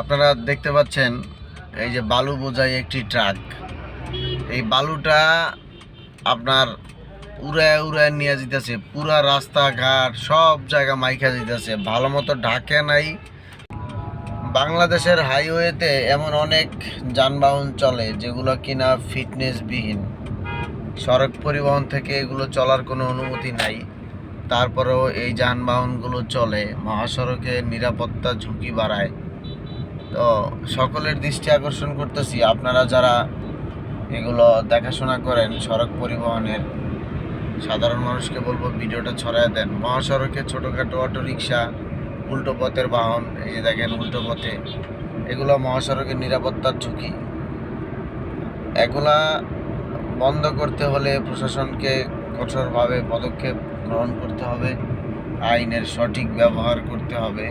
আপনারা দেখতে পাচ্ছেন এই যে বালু বোঝাই একটি ট্রাক। এই বালুটা আপনার উড়ায় উড়ায় নিয়ে যেতেছে, পুরা রাস্তাঘাট, সব জায়গা মাইখা যেতেছে, ভালো মতো ঢাকে নাই। বাংলাদেশের হাইওয়েতে এমন অনেক যানবাহন চলে যেগুলো কিনা ফিটনেসবিহীন। সড়ক পরিবহন থেকে এগুলো চলার কোনো অনুমতি নাই। তারপরেও এই যানবাহনগুলো চলে, মহাসড়কে নিরাপত্তা ঝুঁকি বাড়ায়। তো সকলের দৃষ্টি আকর্ষণ করতেছি। আপনারা যারা এগুলো দেখাশোনা করেন, সড়ক পরিবহনের, সাধারণ মানুষকে বলব ভিডিওটা ছড়ায় দেন। মহাসড়কে ছোটোখাটো অটো রিক্সা উল্টো পথের বাহন, এই যে দেখেন উল্টো পথে, এগুলো মহাসড়কের নিরাপত্তার ঝুঁকি। এগুলা বন্ধ করতে হলে প্রশাসনকে কঠোরভাবে পদক্ষেপ গ্রহণ করতে হবে, আইনের সঠিক ব্যবহার করতে হবে।